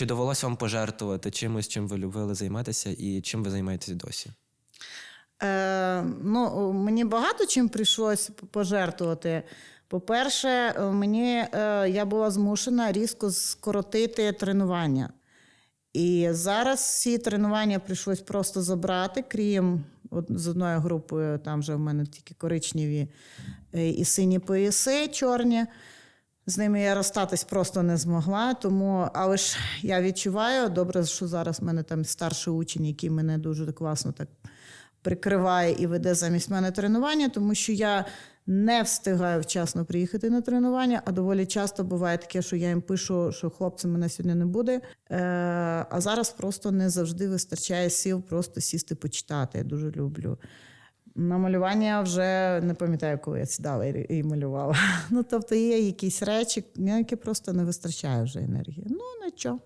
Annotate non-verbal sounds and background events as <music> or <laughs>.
Чи довелося вам пожертвувати чимось, чим ви любили займатися, і чим ви займаєтесь досі? Е, ну, мені багато чим прийшлось пожертвувати. По-перше, е, мені е, я була змушена різко скоротити тренування. І зараз всі тренування прийшлось просто забрати, крім от, з одною групою, там вже в мене тільки коричневі е, і сині пояси чорні. З ними я розстатись просто не змогла. Тому, але ж я відчуваю добре, що зараз в мене там старший учень, який мене дуже класно так прикриває і веде замість мене тренування, тому що я не встигаю вчасно приїхати на тренування, а доволі часто буває таке, що я їм пишу, що хлопці мене сьогодні не буде. Е, а зараз просто не завжди вистачає сил просто сісти почитати. Я дуже люблю. На малювання вже не пам'ятаю, коли я сідала і, і малювала. <laughs> Ну, тобто є якісь речі, на які просто не вистачає вже енергії. Ну, нічого.